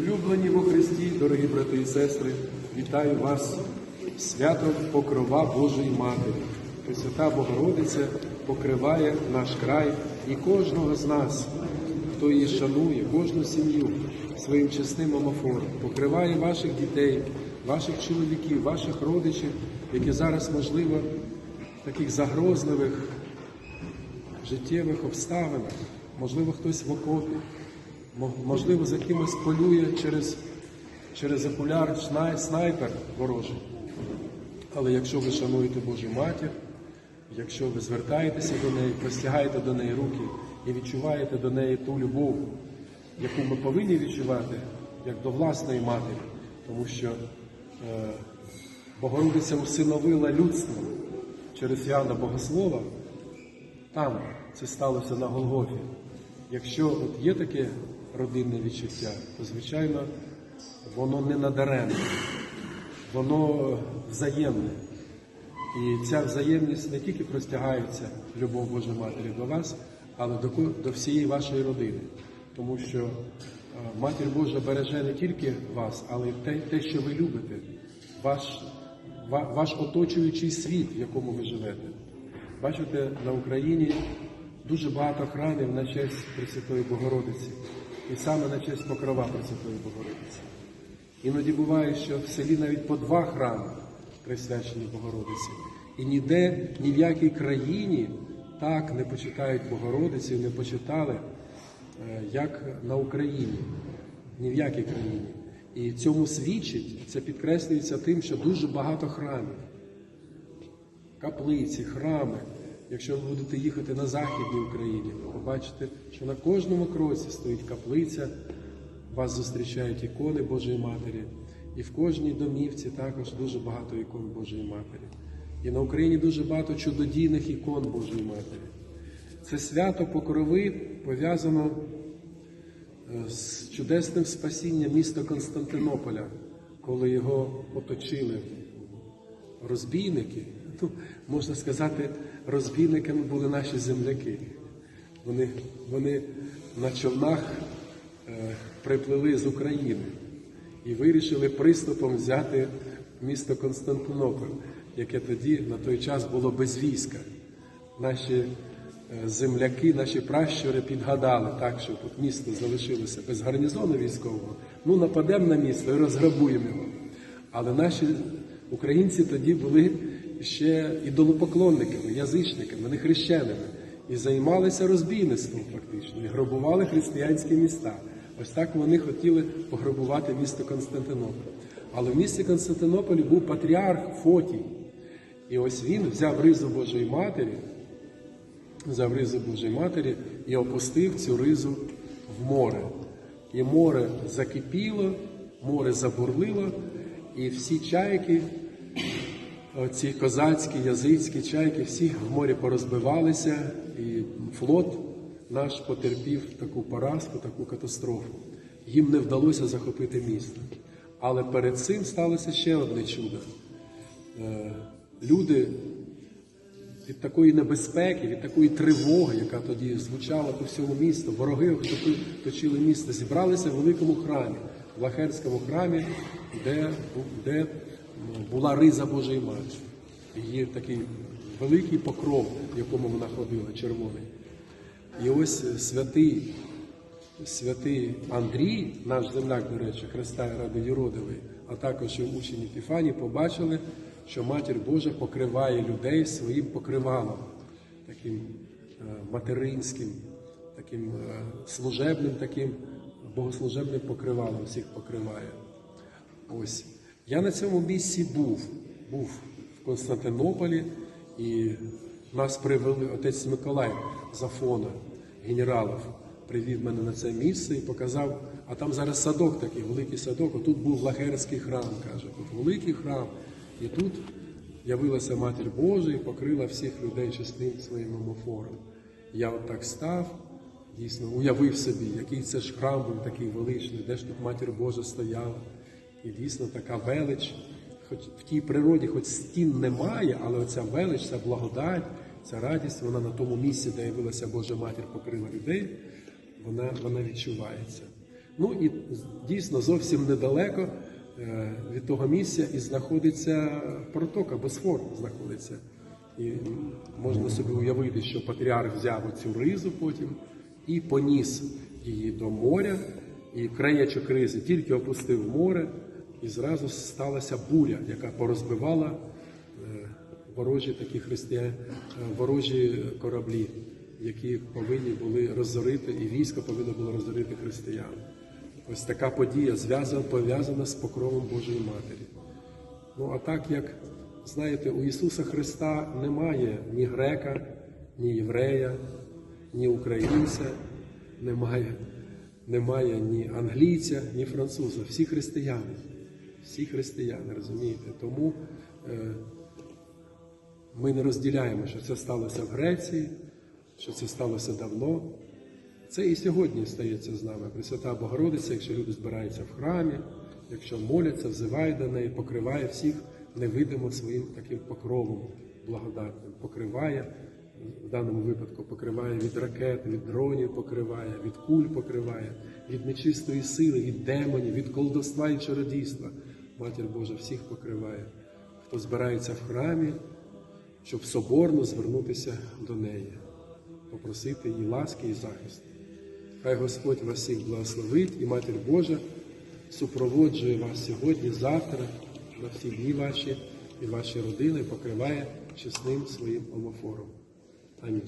Улюблені во Христі, дорогі брати і сестри, вітаю вас святом Покрова Божої Матері. Пресвята Богородиця покриває наш край і кожного з нас, хто її шанує, кожну сім'ю своїм чесним омофором, покриває ваших дітей, ваших чоловіків, ваших родичів, які зараз, можливо, в таких загрозливих життєвих обставинах, можливо, хтось в окопі, можливо, за кимось полює через, через окуляр снайпер ворожий. Але якщо ви шануєте Божу матір, якщо ви звертаєтеся до неї, простягаєте до неї руки і відчуваєте до неї ту любов, яку ми повинні відчувати, як до власної матері, тому що е, Богородиця усиновила людство через Іоанна Богослова, там це сталося на Голгофі. Якщо от є таке родинне відчуття, то звичайно воно не надаремне, воно взаємне. І ця взаємність не тільки простягається любов Божої Матері до вас, але до, до всієї вашої родини. Тому що е, Матір Божа береже не тільки вас, але й те, те що ви любите, ваш, ваш оточуючий світ, в якому ви живете. Бачите, на Україні дуже багато храмів на честь Пресвятої Богородиці, і саме на честь покрова Пресвятої Богородиці. Іноді буває, що в селі навіть по два храми присвячені Богородиці. І ніде, ні в якій країні так не почитають Богородицю, не почитали, е, як на Україні. Ні в якій країні. І цьому свідчить, це підкреслюється тим, що дуже багато храмів каплиці, храми. Якщо ви будете їхати на Західній Україні, ви побачите, що на кожному кроці стоїть каплиця, вас зустрічають ікони Божої Матері. І в кожній домівці також дуже багато ікон Божої Матері. І на Україні дуже багато чудодійних ікон Божої Матері. Це свято покрови пов'язано е, з чудесним спасінням міста Константинополя, коли його оточили розбійники, ну, можна сказати, розбійниками були наші земляки. Вони, вони на човнах е, приплили з України і вирішили приступом взяти місто Константинополь, яке тоді на той час було без війська. Наші е, земляки, наші пращури підгадали так, що тут місто залишилося без гарнізону військового. Ну, нападемо на місто і розграбуємо його. Але наші українці тоді були ще ідолопоклонниками, язичниками, нехрещеними. І займалися розбійництвом фактично, і грабували християнські міста. Ось так вони хотіли пограбувати місто Константинополь. Але в місті Константинополі був патріарх Фотій. І ось він взяв ризу Божої Матері, взяв ризу Божої Матері і опустив цю ризу в море. І море закипіло, море забурлило, і всі чайки, ці козацькі, язицькі чайки, всі в морі порозбивалися, і флот наш потерпів таку поразку, таку катастрофу. Їм не вдалося захопити місто. Але перед цим сталося ще одне чудо. Е, Люди від такої небезпеки, від такої тривоги, яка тоді звучала по всьому місту, вороги оточили місто, зібралися в великому храмі, в Лахерському храмі, де, де була риза Божої Матері. Її такий великий покров, в якому вона ходила, червоний. І ось е, святий, святий Андрій, наш земляк, до речі, Христа Ради Юродивий, а також і учень Епіфанії побачили, що Матір Божа покриває людей своїм покривалом, таким е, материнським, таким е, служебним, таким богослужебним покривалом всіх покриває. Ось. Я на цьому місці був, був в Константинополі, і нас привели отець Миколай Зафона, генералов, привів мене на це місце і показав, а там зараз садок такий, великий садок, отут був Лагерський храм, каже, тут великий храм. І тут явилася Матір Божа і покрила всіх людей чесним своїм омофором. Я от так став, дійсно уявив собі, який це ж храм був такий величний, де ж тут Матір Божа стояла. І дійсно така велич, хоч в тій природі, хоч стін немає, але оця велич, ця благодать, ця радість, вона на тому місці, де явилася Божа Матір, покрила людей, вона, вона відчувається. Ну і дійсно зовсім недалеко е, від того місця і знаходиться протока, Босфор знаходиться. І можна собі уявити, що патріарх взяв цю ризу потім і поніс її до моря, і краєчок ризи тільки опустив море, і зразу сталася буря, яка порозбивала е, ворожі такі християни, е, ворожі кораблі, які повинні були розорити, і військо повинно було розорити християн. Ось така подія пов'язана з покровом Божої Матері. Ну а так як знаєте, у Ісуса Христа немає ні грека, ні єврея, ні українця, немає, немає ні англійця, ні француза. Всі християни. Всі християни, розумієте? Тому е, ми не розділяємо, що це сталося в Греції, що це сталося давно. Це і сьогодні стається з нами. Пресвята Богородиця, якщо люди збираються в храмі, якщо моляться, взивають до неї, покриває всіх невидимо своїм таким покровом благодатним. Покриває, в даному випадку покриває від ракет, від дронів покриває, від куль покриває, від нечистої сили, від демонів, від колдовства і чародійства. Матір Божа всіх покриває. Хто збирається в храмі, щоб соборно звернутися до неї, попросити її ласки і захисту. Хай Господь вас всіх благословить і Матір Божа супроводжує вас сьогодні, завтра, на всі дні ваші і ваші родини, покриває чесним своїм омофором. Амінь.